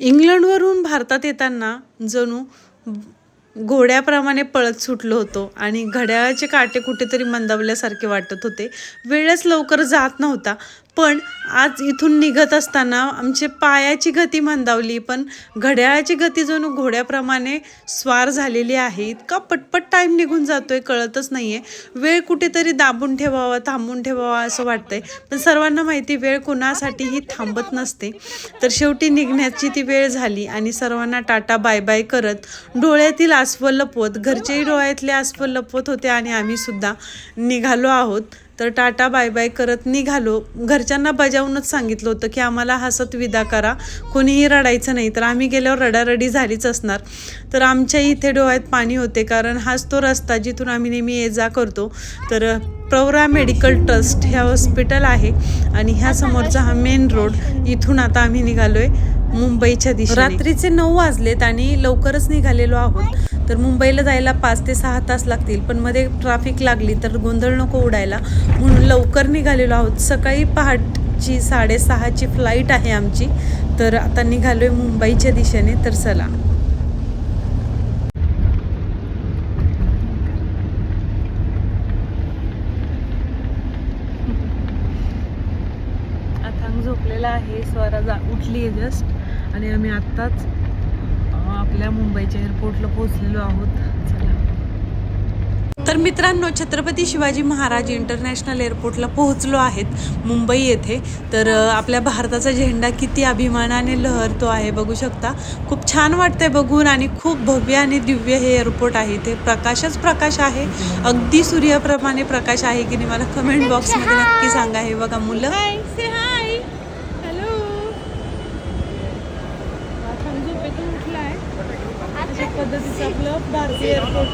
इंग्लंडवरून भारतात येताना जणू घोड्याप्रमाणे पळत सुटलो होतो आणि घड्याळाचे काटे कुठेतरी मंदावल्यासारखे वाटत होते. वेळच लवकर जात नव्हता. पण आज इथून निघत असताना आमचे पायाची गती मंदावली पण घड्याळाची गती जणू घोड्याप्रमाणे स्वार झालेली आहे. इतका पटपट टाईम निघून जातोय कळतच नाही आहे वेळ कुठेतरी दाबून ठेवावा थांबून ठेवावा असं वाटतंय. पण सर्वांना माहिती वेळ कुणासाठीही थांबत नसते. तर शेवटी निघण्याची ती वेळ झाली आणि सर्वांना टाटा बाय बाय करत डोळ्यातील आसवं लपवत घरचेही डोळ्यातले आसवं लपवत होते आणि आम्हीसुद्धा निघालो आहोत. तर टाटा बाय बाय करत निघालो. घरच्यांना बजावूनच सांगितलं होतं की आम्हाला हसत विदा करा. कोणीही रडायचं नाही. तर आम्ही गेल्यावर रडारडी झालीच असणार. तर आमच्या इथे डोळ्यात पाणी होते. कारण हाच तो रस्ता जिथून आम्ही नेहमी ये जा करतो. तर प्रवरा मेडिकल ट्रस्ट ह्या हॉस्पिटल आहे. आणि ह्या समोरचा हा मेन रोड. इथून आता आम्ही निघालो आहे मुंबईच्या दिशेने. रात्रीचे नऊ वाजलेत आणि लवकरच निघालेलो आहोत. तर मुंबईला जायला पाच ते सहा तास लागतील पण मध्ये ट्रॅफिक लागली तर गोंधळ नको उडायला. म्हणून लवकर निघालेलो आहोत. सकाळी पहाटची साडेसहाची फ्लाईट आहे आमची. तर आता निघालोय मुंबईच्या दिशेने. तर चला. झोपलेला आहे. स्वरा जा उठली आहे जस्ट आणि आम्ही आत्ताच आपल्या मुंबईच्या एअरपोर्टला पोहोचलेलो आहोत. चला. तर मित्रांनो छत्रपती शिवाजी महाराज इंटरनॅशनल एअरपोर्टला पोहोचलो आहेत मुंबई येथे. तर आपल्या भारताचा झेंडा किती अभिमानाने लहरतो आहे बघू शकता. खूप छान वाटतंय बघून आणि खूप भव्य आणि दिव्य हे एअरपोर्ट आहे. ते प्रकाशच प्रकाश आहे. अगदी सूर्याप्रमाणे प्रकाश आहे की नाही मला कमेंट बॉक्समध्ये नक्की सांगा. हे बघा मुलं. अशा आपलं भारतीय एअरपोर्ट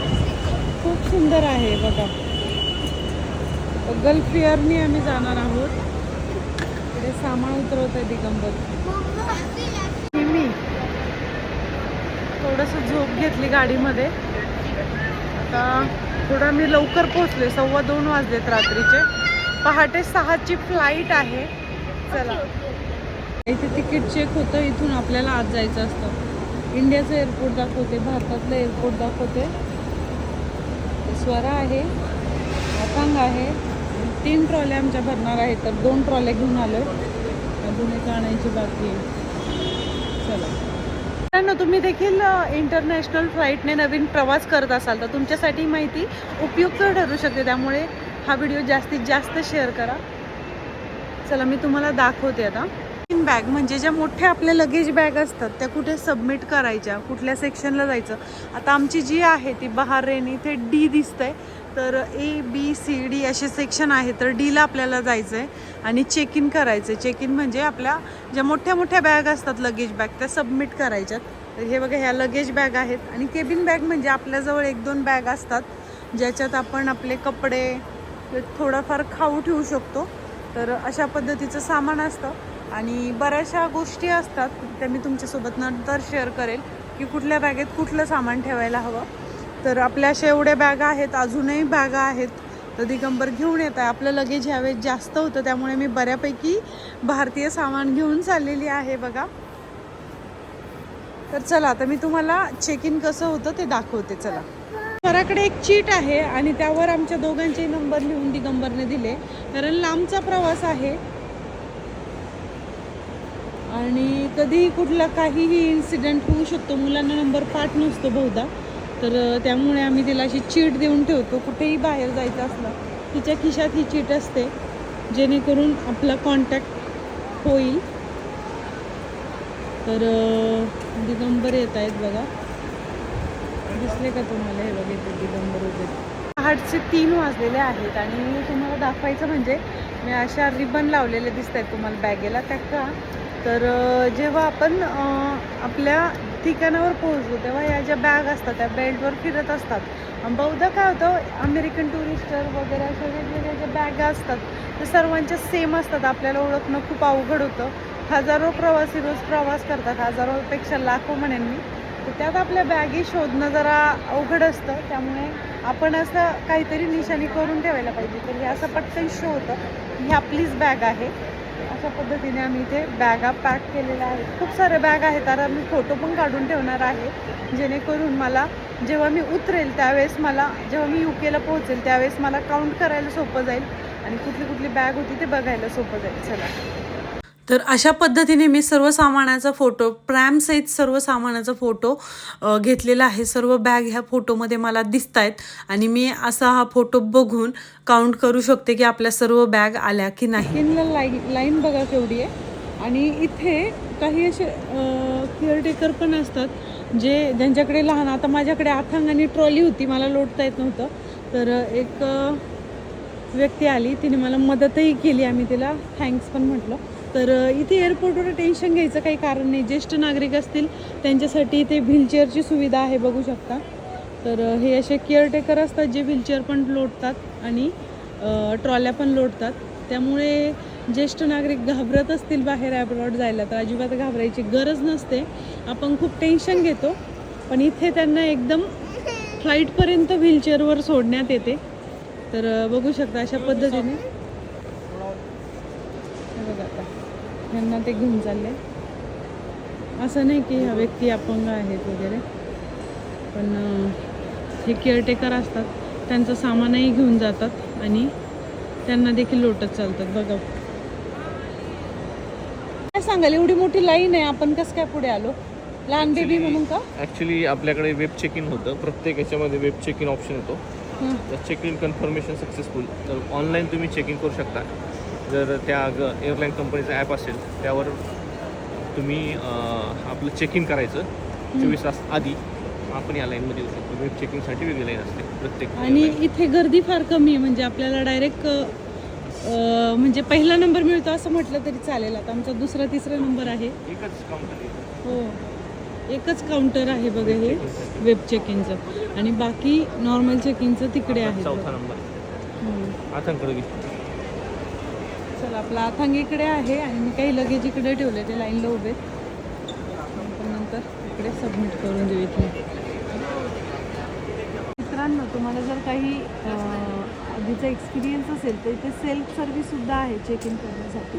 खूप सुंदर आहे बघा. गल्फ एअरनी आम्ही जाणार आहोत. इकडे सामान उतरवत आहे दिगंबर. मी थोडंसं झोप घेतली गाडीमध्ये. आता थोडं मी लवकर पोहोचले सव्वा दोन वाजलेत रात्रीचे. पहाटे सहाची फ्लाईट आहे. चला. इथे तिकीट चेक होतं इथून आपल्याला आज जायचं असतं. इंडियाचं एअरपोर्ट दाखवते भारतातलं एअरपोर्ट दाखवते. स्वरा आहे अथांग आहे. तीन ट्रॉल्या आमच्या भरणार आहेत तर दोन ट्रॉल्या घेऊन आलो अजून एक आणायची बाकी आहे. चला. मित्रांनो तुम्ही देखील इंटरनॅशनल फ्लाईटने नवीन प्रवास करत असाल तर तुमच्यासाठी माहिती उपयुक्त ठरू शकते. त्यामुळे हा व्हिडिओ जास्तीत जास्त शेअर करा. चला मी तुम्हाला दाखवते आता. बॅग म्हणजे ज्या मोठ्या आपल्या लगेज बॅग असतात त्या कुठे सबमिट करायच्या कुठल्या सेक्शनला जायचं. आता आमची जी आहे ती बहारेन इथे डी दिसतंय. तर ए बी सी डी असे सेक्शन आहे तर डीला आपल्याला जायचं आहे आणि चेक इन करायचं आहे चेक इन म्हणजे आपल्या ज्या मोठ्या मोठ्या बॅग असतात लगेज बॅग त्या सबमिट करायच्यात. तर हे बघा ह्या लगेज बॅग आहेत. आणि केबिन बॅग म्हणजे आपल्याजवळ एक दोन बॅग असतात ज्याच्यात आपण आपले कपडे थोडाफार खाऊ ठेवू शकतो. तर अशा पद्धतीचं सामान असतं. आणि बऱ्याचशा गोष्टी असतात त्या मी तुमच्यासोबत नंतर शेअर करेल की कुठल्या बॅगेत कुठलं सामान ठेवायला हवं. तर आपल्या अशा एवढ्या बॅगा आहेत अजूनही बॅगा आहेत तर दिगंबर घेऊन येत आहे. आपलं लगेज ह्यावेळेस जास्त होतं त्यामुळे मी बऱ्यापैकी भारतीय सामान घेऊन चाललेली आहे बघा. तर चला आता मी तुम्हाला चेक इन कसं होतं ते दाखवते चला. घराकडे एक चीट आहे आणि त्यावर आमच्या दोघांचे नंबर लिहून दिगंबरने दिले. कारण लांबचा प्रवास आहे आणि कधीही कुठला काहीही इन्सिडेंट होऊ शकतो. मुलांना नंबर पाठ नसतो बहुधा. तर त्यामुळे आम्ही तिला अशी चीट देऊन ठेवतो. कुठेही बाहेर जायचं असलं तिच्या खिशात ही चीट असते. जेणेकरून आपला कॉन्टॅक्ट होईल. तर दिगंबर येत आहेत बघा. दिसले का तुम्हाला हे बघितले दिगंबर उभे? पहाटचे तीन वाजलेले आहेत आणि तुम्हाला दाखवायचं म्हणजे मी अशा रिबन लावलेले दिसत आहेत तुम्हाला बॅगेला. त्या का? तर जेव्हा आपण आपल्या ठिकाणावर पोहोचतो तेव्हा या ज्या बॅग असतात त्या बेल्टवर फिरत असतात. बहुधा काय होतं अमेरिकन टुरिस्टर वगैरे अशा वेगवेगळ्या ज्या बॅगा असतात ते सर्वांच्या सेम असतात. आपल्याला ओळखणं खूप अवघड होतं. हजारो प्रवासी रोज प्रवास करतात हजारोपेक्षा लाखो म्हणेन मी. तर त्यात आपल्या बॅगी शोधणं जरा अवघड असतं. त्यामुळे आपण असं काहीतरी निशाणी करून ठेवायला पाहिजे. तर हे असं पटकन शो होतं ही आपलीच बॅग आहे. अशा पद्धतीने आम्ही इथे बॅगा पॅक केलेल्या आहेत खूप सारे बॅग आहेत. तर मी फोटो पण काढून ठेवणार आहे. जेणेकरून मला जेव्हा मी उतरेल त्यावेळेस मला जेव्हा मी यू केला पोहोचेल त्यावेळेस मला काउंट करायला सोपं जाईल आणि कुठली कुठली बॅग होती ते बघायला सोपं जाईल. चला. तर अशा पद्धतीने मी सर्व सामानाचा फोटो प्रॅमसहित सर्व सामानाचा फोटो घेतलेला आहे. सर्व बॅग ह्या फोटोमध्ये मला दिसत आहेत आणि मी असा हा फोटो बघून काउंट करू शकते की आपल्या सर्व बॅग आल्या की नाही. लाईन लाईन बघा केवढी आहे. आणि इथे काही असे केअरटेकर पण असतात जे ज्यांच्याकडे लहान आता माझ्याकडे आथांग आणि ट्रॉली होती मला लोटता येत नव्हतं. तर एक व्यक्ती आली तिने मला मदतही केली आम्ही तिला थँक्स पण म्हटलं. तर इथे एअरपोर्टवर टेन्शन घ्यायचं काही कारण नाही. ज्येष्ठ नागरिक असतील त्यांच्यासाठी इथे व्हीलचेअरची सुविधा आहे बघू शकता. तर हे असे केअरटेकर असतात जे व्हीलचेअर पण लोटतात आणि ट्रॉल्या पण लोटतात. त्यामुळे ज्येष्ठ नागरिक घाबरत असतील बाहेर ॲब्रॉड जायला तर अजिबात घाबरायची गरज नसते. आपण खूप टेन्शन घेतो पण इथे त्यांना एकदम फ्लाईटपर्यंत व्हीलचेअरवर सोडण्यात येते. तर बघू शकता अशा पद्धतीने. बघा आता. यांना ते घेऊन चालले. असं नाही की ह्या व्यक्ती अपंग आहेत वगैरे. पण हे केअरटेकर असतात. त्यांचं सामानही घेऊन जातात आणि त्यांना देखील लोटत चालतात. बघा. काय सांगाल? एवढी मोठी लाईन आहे. आपण कसं काय पुढे आलो? लहान बेबी म्हणून का? ॲक्च्युली आपल्याकडे वेब चेक इन होतं. प्रत्येक याच्यामध्ये वेब चेक इन ऑप्शन येतो. तर चेक इन कन्फर्मेशन सक्सेसफुल तर ऑनलाईन तुम्ही चेक इन करू शकता. जर त्या एअरलाईन कंपनीचा ॲप असेल त्यावर तुम्ही आपलं चेक इन करायचं चोवीस तास आधी. आपण या लाईनमध्ये येऊ शकतो. वेब चेकिंगसाठी वेगळी लाईन असते प्रत्येक आणि इथे गर्दी फार कमी आहे. म्हणजे आपल्याला डायरेक्ट म्हणजे पहिला नंबर मिळतो असं म्हटलं तरी चालेल. आता आमचा दुसरा तिसरा नंबर आहे. एकच काउंटर हो. एकच काउंटर आहे बघा हे वेब चेक इनचं आणि बाकी नॉर्मल चेक इनचं तिकडे आहे चौथा नंबर. आथांकडे चला आपला आथांग इकडे आहे आणि मी काही लगेज इकडे ठेवले ते लाईनला उभे नंतर इकडे सबमिट करून देऊ इथे मित्रांनो तुम्हाला जर काही आधीचा एक्सपिरियन्स असेल तर इथे सेल्फ सर्व्हिससुद्धा आहे चेक इन करण्यासाठी.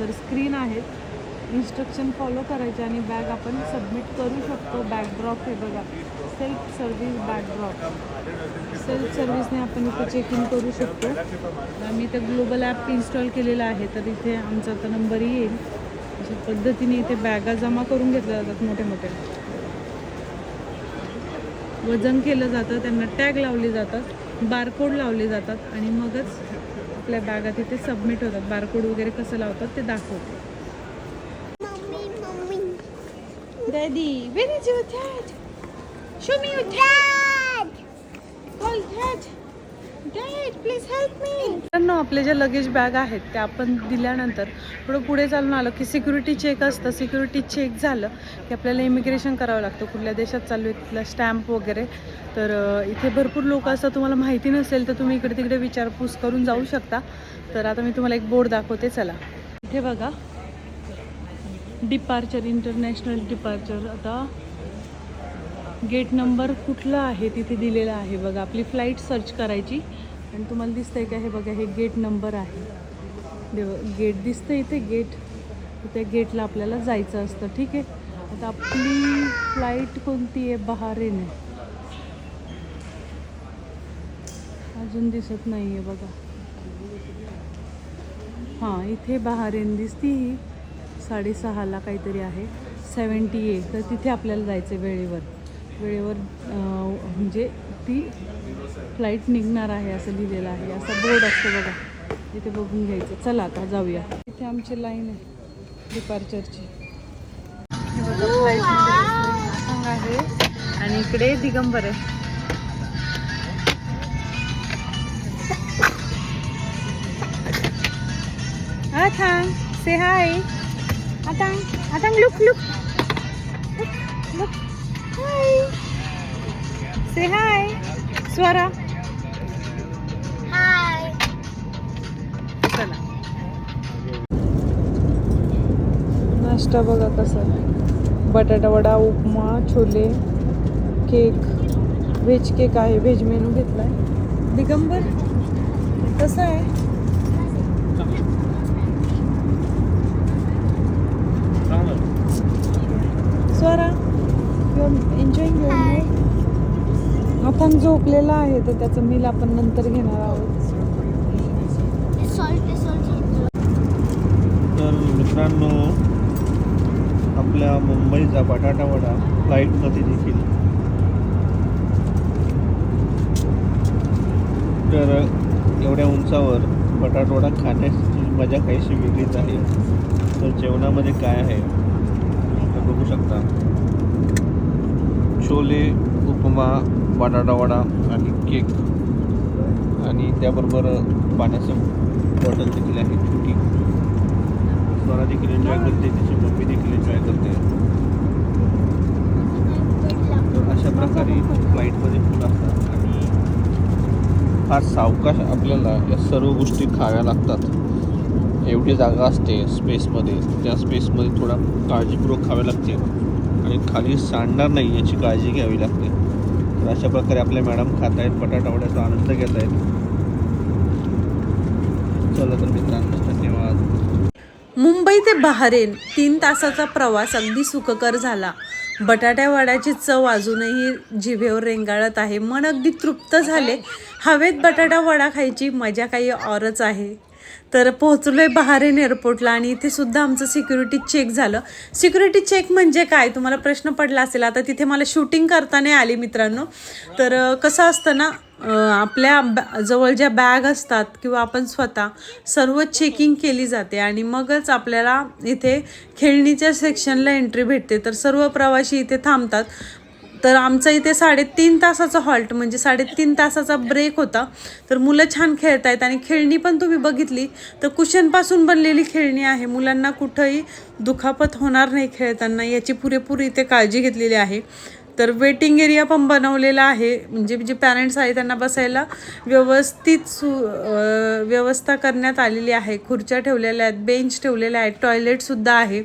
तर स्क्रीन आहेत. इन्स्ट्रक्शन फॉलो करायचे आणि बॅग आपण सबमिट करू शकतो. बॅकड्रॉप हे बघा. सेल्फ सर्व्हिस बॅकड्रॉप सेल्फ सर्व्हिसने आपण इथे चेक इन करू शकतो. आम्ही इथं ग्लोबल ॲप इन्स्टॉल केलेलं आहे. तर इथे आमचा आता नंबरही येईल. अशा पद्धतीने इथे बॅगा जमा करून घेतल्या जातात मोठे मोठे. वजन केलं जातं त्यांना टॅग लावले जातात बारकोड लावले जातात आणि मगच आपल्या बॅगा तिथे सबमिट होतात. बारकोड वगैरे कसं लावतात ते दाखवतात. Daddy, where is your dad? Show me your dad. Call dad. Dad, please help me. मित्रांनो आपले जे लगेज बॅग आहेत त्या आपण दिल्यानंतर थोडं पुढे चालून आलं की सिक्युरिटी चेक असतं सिक्युरिटी चेक झालं की आपल्याला इमिग्रेशन करावं लागतं कुठल्या देशात चालू आहे तिथला स्टॅम्प वगैरे तर इथे भरपूर लोक असतात तुम्हाला माहिती नसेल तर तुम्ही इकडे तिकडे विचारपूस करून जाऊ शकता तर आता मी तुम्हाला एक बोर्ड दाखवते चला इथे बघा डिपार्चर इंटरनॅशनल डिपार्चर आता गेट नंबर कुठला आहे तिथे दिलेला आहे बघा. आपली फ्लाईट सर्च करायची. आणि तुम्हाला दिसतंय का हे बघा हे गेट नंबर आहे. देव गेट दिसतं इथे गेट त्या गेटला आपल्याला जायचं असतं. ठीक आहे? आता आपली फ्लाईट कोणती आहे? बहारेन आहे. अजून दिसत नाही आहे बघा. हां इथे बहारेन दिसती ही. साडेसहाला काहीतरी आहे. सेवन्टी ए तर तिथे आपल्याला जायचं आहे वेळेवर वेळेवर म्हणजे ती फ्लाईट निघणार आहे असं लिहिलेलं आहे. असा बोर्ड असतो बघा. इथे बघून घ्यायचं. चला आता जाऊया. इथे आमची लाईन आहे. डिपार्चरची बघा, आहे. आणि इकडे दिगंबर आहे. हा थांब. से हाय Atang, Atang, look, look. Look, look. Hi. Say hi. Swara. Hi. चला नाश्ता बघा कसा आहे. Batata vada upma chole cake veg cake आहे व्हेज मेनू घेतलाय दिगंबर कसं आहे आथांग झोपलेला आहे तर त्याचं मिल आपण नंतर घेणार आहोत. सॉल्ट सॉल्ट तर मित्रांनो आपल्या मुंबईचा बटाटा वडा फ्लाईटमध्ये देखील. तर एवढ्या उंचावर बटाटा वडा खाण्याची मजा काहीशी वेगळीच आहे. तर जेवणामध्ये काय आहे तर बघू शकता. छोले उपमा बटाटा वडा आणि केक. आणि त्याबरोबर पाण्याचं बॉटल देखील आहे छोटी. स्वरा देखील एन्जॉय करते तिची मम्मी देखील एन्जॉय करते. तर अशा प्रकारे फ्लाईटमध्ये फूड असतात. आणि फार सावकाश आपल्याला या सर्व गोष्टी खाव्या लागतात. एवढी जागा असते स्पेसमध्ये त्या स्पेसमध्ये थोडा काळजीपूर्वक खावे लागते. आणि खाली सांडणार नाही याची काळजी घ्यावी लागते. तर अशा प्रकारे आपल्या मॅडम खात आहेत बटाटा वड्याचा आनंद घेत आहेत चला तर मित्रांनो धन्यवाद. मुंबई ते बहारेन तीन तासाचा प्रवास अगदी सुखकर झाला. बटाट्या वड्याची चव अजूनही जिभेवर रेंगाळत आहे. मन अगदी तृप्त झाले. हवेत बटाटा वडा खायची मजा काही औरच आहे. तर पोहोचलो आहे बहारेन एअरपोर्टला आणि इथे सुद्धा आमचं सिक्युरिटी चेक झालं. सिक्युरिटी चेक म्हणजे काय? तुम्हाला प्रश्न पडला असेल आता तिथे मला शूटिंग करता नाही आली मित्रांनो. तर कसं असतं ना आपल्या बॅ जवळ ज्या बॅग असतात किंवा आपण स्वतः सर्व चेकिंग केली जाते आणि मगच आपल्याला इथे खेळणीच्या सेक्शनला एंट्री भेटते. तर सर्व प्रवासी इथे थांबतात. तर आमचा इथे साडेतीन तासाचा हॉल्ट म्हणजे साडेतीन तासाचा ब्रेक होता. तर मुलं छान खेळत आहेत आणि खेळणी पण तुम्ही बघितली. तर कुशनपासून बनलेली खेळणी आहे. मुलांना कुठंही दुखापत होणार नाही खेळताना याची पुरेपूर इथे काळजी घेतलेली आहे. तर वेटिंग एरिया पण बनवलेला आहे. म्हणजे जे पॅरेंट्स आहे त्यांना बसायला व्यवस्थित सु व्यवस्था करण्यात आलेली आहे. खुर्च्या ठेवलेल्या आहेत बेंच ठेवलेल्या आहेत टॉयलेटसुद्धा आहे.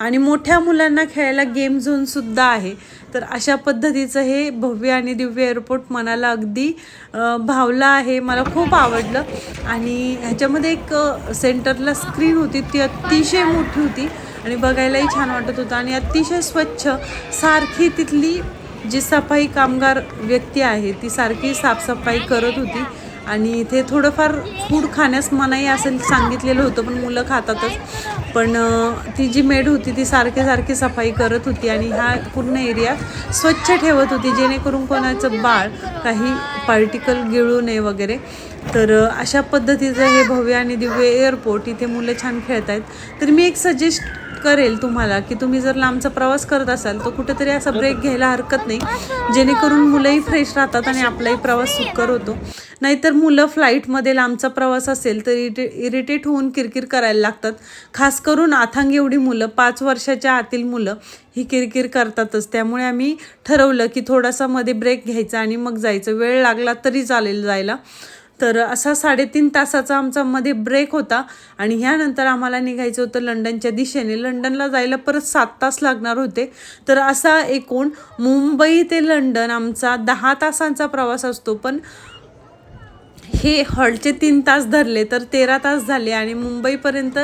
आणि मोठ्या मुलांना खेळायला गेम झोनसुद्धा आहे. तर अशा पद्धतीचं हे भव्य आणि दिव्य एअरपोर्ट मनाला अगदी भावलं आहे. मला खूप आवडलं. आणि ह्याच्यामध्ये एक सेंटरला स्क्रीन होती. ती अतिशय मोठी होती. आणि बघायलाही छान वाटत होतं. आणि अतिशय स्वच्छ सारखी तिथली जी सफाई कामगार व्यक्ती आहे ती सारखी साफसफाई करत होती. आणि इथे थोडंफार फूड खाण्यास मनाई असं सांगितलेलं होतं पण मुलं खातातच. पण ती जी मेड होती ती सारखी सारखी सफाई करत होती आणि हा पूर्ण एरिया स्वच्छ ठेवत होती जेणेकरून कोणाचं बाळ काही पार्टिकल गिळू नये वगैरे. तर अशा पद्धतीचं हे भव्य आणि दिव्य एअरपोर्ट इथे मुलं छान खेळत आहेत तर मी एक सजेस्ट करेल तुम्हाला की तुम्ही जर लांबचा प्रवास करत असाल तर कुठेतरी असा ब्रेक घ्यायला हरकत नाही. जेणेकरून मुलंही फ्रेश राहतात आणि आपलाही प्रवास सुकर होतो. नाहीतर मुलं फ्लाईटमध्ये लांबचा प्रवास असेल तर इरि इरिटेट होऊन किरकिर करायला लागतात. खास करून आथांग एवढी मुलं पाच वर्षाच्या आतील मुलं ही किरकिर करतातच. त्यामुळे आम्ही ठरवलं की थोडासा मध्ये ब्रेक घ्यायचा आणि मग जायचं. वेळ लागला तरी चालेल जायला. तर असा साडेतीन तासाचा आमचा मध्ये ब्रेक होता आणि ह्यानंतर आम्हाला निघायचं होतं लंडनच्या दिशेने. लंडनला जायला परत सात तास लागणार होते. तर असा एकूण मुंबई ते लंडन आमचा दहा तासांचा प्रवास असतो. पण हे हॉलचे तीन तास धरले तर तेरा तास झाले आणि मुंबईपर्यंत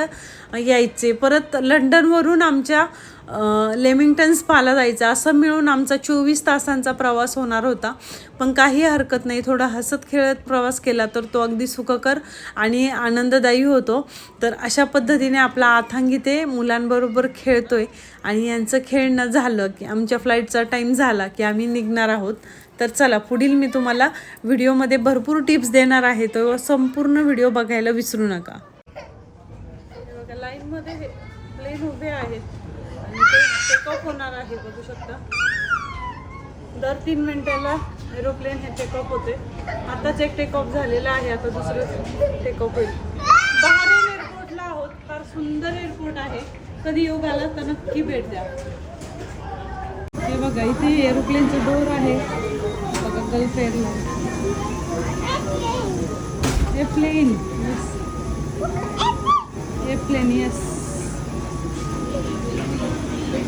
यायचे. परत लंडनवरून आमच्या लेमिंग्टन्स लेमिंग्टन स्पाला जायचं असं मिळून आमचा चोवीस तासांचा प्रवास होणार होता. पण काही हरकत नाही थोडा हसत खेळत प्रवास केला तर तो अगदी सुखकर आणि आनंददायी होतो. तर अशा पद्धतीने आपला आथांगी ते मुलांबरोबर खेळतो आहे आणि यांचं खेळणं झालं की आमच्या फ्लाईटचा टाईम झाला की आम्ही निघणार आहोत. तर चला पुढील मी तुम्हाला व्हिडिओमध्ये भरपूर टिप्स देणार आहे तो संपूर्ण व्हिडिओ बघायला विसरू नका. बघा लाईनमध्ये प्लेन उभे आहेत. टेकऑफ होणार आहे बघू शकता. दर तीन मिनिटाला एरोप्लेन हे टेकऑफ होते. आताच एक टेकऑफ झालेला आहे आता दुसरं टेकऑफ होईल. बहारेन एअरपोर्टला आहोत फार सुंदर एअरपोर्ट आहे. कधी योग आला तर नक्की भेट द्या. हे बघा इथे एरोप्लेनचं डोर आहे. बघा गल्फ एअरलाईन हे प्लेन येस हे plane yes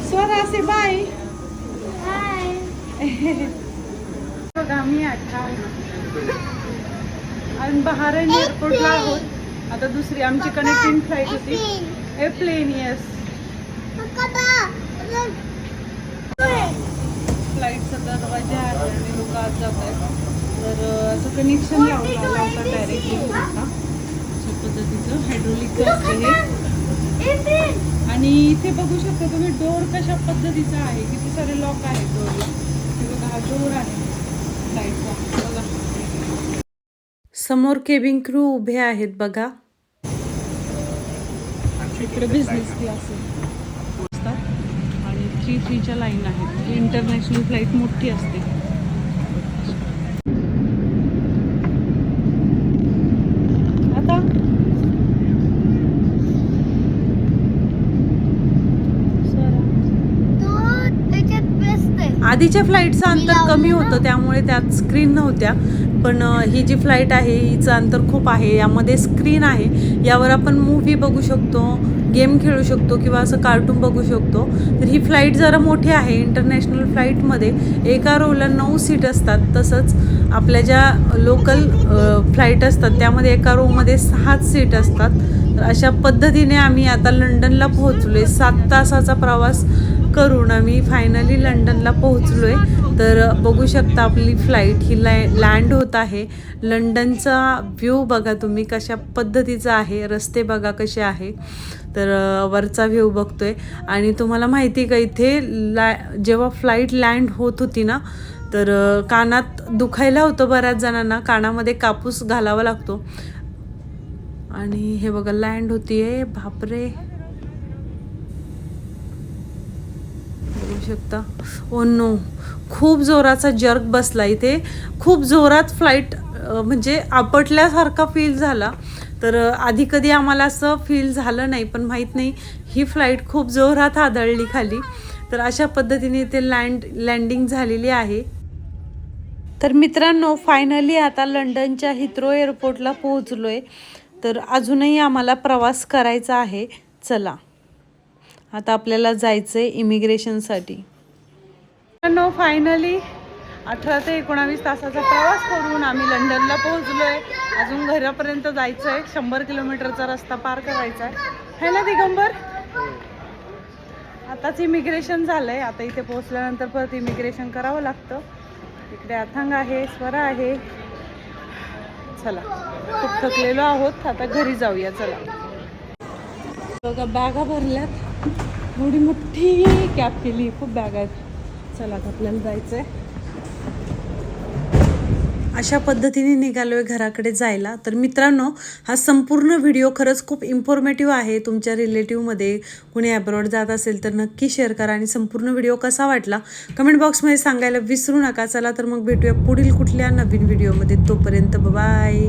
Swara say bye बघा आम्ही आता आणि बहारेन एअरपोर्टला आहोत. आता दुसरी आमची कनेक्टिंग फ्लाईट होती. हे प्लेन येस फ्लाईटचा दरवाजा आहे आणि लोक आत जात आहेत. कनेक्शन लावता लावता डायरेक्टली अशा पद्धतीचं हायड्रोलिकचं असतं हे आणि इथे बघू शकता तुम्ही डोर कशा पद्धतीचा आहे किती सारे लॉक आहेत डोरला. हे बघा हा डोर आहे. लाईटचा बघा. समोर केबिन क्रू उभे आहेत बघा. इकडे बिझनेस क्लास असतात आणि थ्री थ्रीच्या लाईन आहेत. इंटरनॅशनल फ्लाईट मोठी असते आता आधीच्या फ्लाईटचं अंतर कमी होतं त्यामुळे त्यात स्क्रीन नव्हत्या. पण ही जी फ्लाईट आहे हिचं अंतर खूप आहे. यामध्ये स्क्रीन आहे. यावर आपण मूव्ही बघू शकतो गेम खेळू शकतो किंवा असं कार्टून बघू शकतो. तर ही फ्लाईट जरा मोठी आहे. इंटरनॅशनल फ्लाईटमध्ये एका रोला नऊ सीट असतात. तसंच आपल्या ज्या लोकल फ्लाईट असतात त्यामध्ये एका रोमध्ये सहाच सीट असतात. तर अशा पद्धतीने आम्ही आता लंडनला पोहोचलो आहे सात तासाचा प्रवास करून आम्ही फायनली लंडनला पोहोचलो आहे तर बघू शकता आपली फ्लाईट ही लॅ लँड होत आहे. लंडनचा व्ह्यू बघा तुम्ही कशा पद्धतीचा आहे. रस्ते बघा कसे आहे. तर वरचा व्ह्यू बघतोय. आणि तुम्हाला माहिती का इथे लॅ जेव्हा फ्लाईट लँड होत होती ना तर कानात दुखायला होतं बऱ्याच जणांना. कानामध्ये कापूस घालावा लागतो. आणि हे बघा लँड होतीये. बापरे बघू शकता. Oh ओ नो खूप जोराचा जर्क बसला इथे. खूप जोरात फ्लाईट म्हणजे आपटल्यासारखा फील झाला. तर आधी कधी आम्हाला असं फील झालं नाही पण माहीत नाही ही फ्लाईट खूप जोरात आदळली खाली. तर अशा पद्धतीने इथे लँड लँडिंग झालेली आहे. तर मित्रांनो फायनली आता लंडनच्या हिथ्रो एअरपोर्टला पोहोचलो आहे तर अजूनही आम्हाला प्रवास करायचा आहे. चला. आता आपल्याला जायचं आहे इमिग्रेशनसाठी. नो फायनली अठरा ते एकोणावीस तासाचा प्रवास करून आम्ही लंडनला पोहोचलो आहे अजून घरापर्यंत जायचं आहे शंभर किलोमीटरचा रस्ता पार करायचा आहे है ना दिगंबर? आताच इमिग्रेशन झालं आहे आता इथे पोहोचल्यानंतर परत इमिग्रेशन करावं लागतं. इकडे अथांग आहे स्वरा आहे. चला खूप थकलेलो आहोत. आता घरी जाऊया चला. बघा बॅगा भरल्यात. एवढी मोठी कॅब केली खूप बॅग आहेत. चला आता आपल्याला जायचंय. अशा पद्धतीने निघालोय घराकडे जायला. तर मित्रांनो हा संपूर्ण व्हिडिओ खरंच खूप इन्फॉर्मेटिव्ह आहे. तुमच्या रिलेटिव्हमध्ये कुणी अब्रॉड जात असेल तर नक्की शेअर करा आणि संपूर्ण व्हिडिओ कसा वाटला कमेंट बॉक्समध्ये सांगायला विसरू नका. चला तर मग भेटूया पुढील कुठल्या नवीन व्हिडिओमध्ये तोपर्यंत बाय